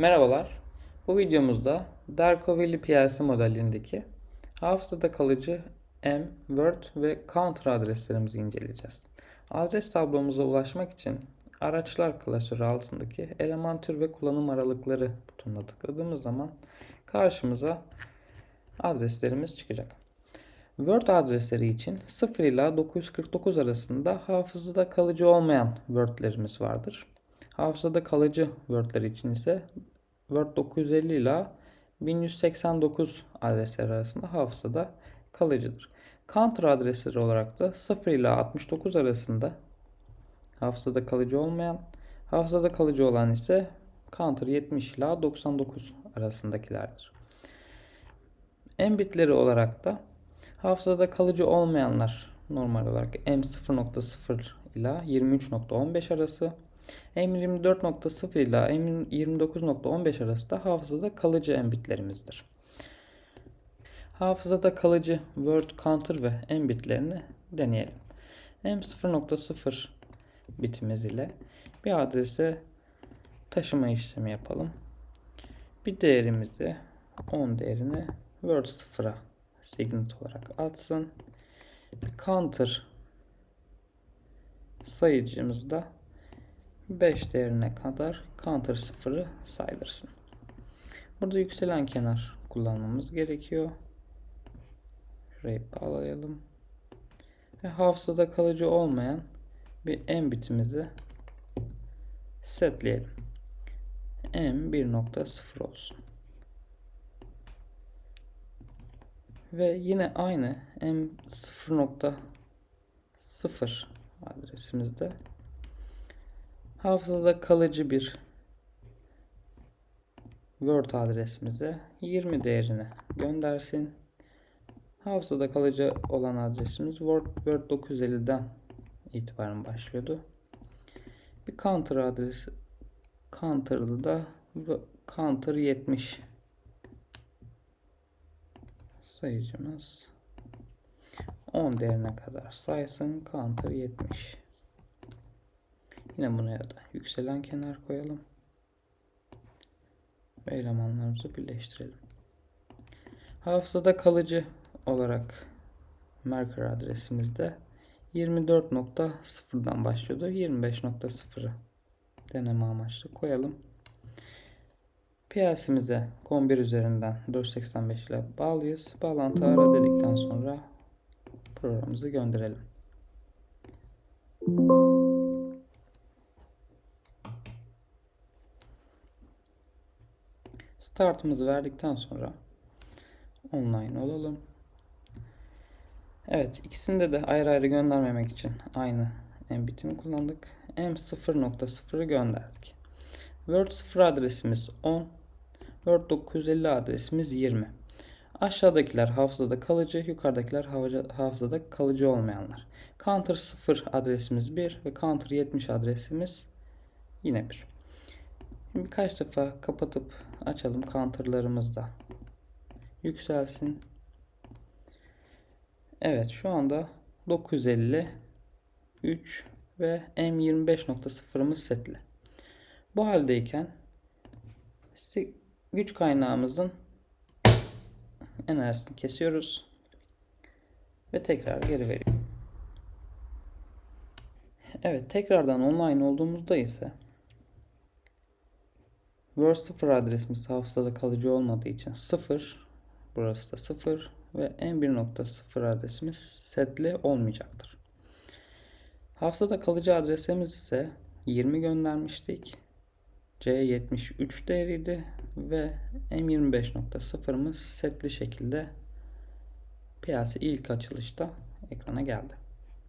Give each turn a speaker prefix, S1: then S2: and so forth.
S1: Merhabalar. Bu videomuzda Darkovili PLC modelindeki hafızada kalıcı M, Word ve Counter adreslerimizi inceleyeceğiz. Adres tablomuza ulaşmak için araçlar klasörü altındaki eleman tür ve kullanım aralıkları butonuna tıkladığımız zaman karşımıza adreslerimiz çıkacak. Word adresleri için 0 ila 949 arasında hafızada kalıcı olmayan Word'lerimiz vardır. Hafızada kalıcı Word'ler için ise Word 950 ile 1189 adresleri arasında hafızada kalıcıdır. Counter adresleri olarak da 0 ile 69 arasında hafızada kalıcı olmayan, hafızada kalıcı olan ise Counter 70 ile 99 arasındakilerdir. M bitleri olarak da hafızada kalıcı olmayanlar normal olarak M0.0 ile 23.15 arası, M24.0 ile M29.15 arası da hafızada kalıcı M bitlerimizdir. Hafızada kalıcı Word, Counter ve M bitlerini deneyelim. M0.0 bitimiz ile bir adrese taşıma işlemi yapalım. Bir değerimizi 10 değerini Word 0'a signet olarak atsın. Counter sayıcımızda 5 değerine kadar counter sıfırı saydırsın. Burada yükselen kenar kullanmamız gerekiyor. Şurayı bağlayalım. Ve hafızada kalıcı olmayan bir m bitimizi setleyelim. m 1.0 olsun. Ve yine aynı m 0.0 adresimizde hafızada kalıcı bir Word adresimize 20 değerini göndersin. Hafızada kalıcı olan adresimiz Word, Word 950'den itibaren başlıyordu. Bir counter adresi counter'da da counter 70 sayıcımız 10 değerine kadar saysın counter 70 yine buna ya da yükselen kenar koyalım ve elemanlarımızı birleştirelim hafızada kalıcı olarak marker adresimizde 24.0'dan başlıyordu 25.0'ı deneme amaçlı koyalım PLC'mize COM1 üzerinden 485 ile bağlıyız. Bağlantı ara dedikten sonra programımızı gönderelim. Startımızı verdikten sonra online olalım. Evet ikisinde de ayrı ayrı göndermemek için aynı mbitini kullandık. M0.0'ı gönderdik. Word 0 adresimiz 10. Word 950 adresimiz 20. Aşağıdakiler hafızada kalıcı, yukarıdakiler hafızada kalıcı olmayanlar. Counter 0 adresimiz 1 ve Counter 70 adresimiz yine 1. Birkaç defa kapatıp açalım counterlarımızda. Yükselsin. Evet şu anda 950 3 ve M25.0'ımız setli. Bu haldeyken güç kaynağımızın enerjisini kesiyoruz ve tekrar geri veriyor. Evet tekrardan online olduğumuzda ise Word 0 adresimiz hafızada kalıcı olmadığı için 0 burası da 0 ve M1.0 adresimiz setli olmayacaktır. Hafızada kalıcı adresimiz ise 20 göndermiştik. C73 değeriydi ve M25.0'ımız setli şekilde piyasa ilk açılışta ekrana geldi.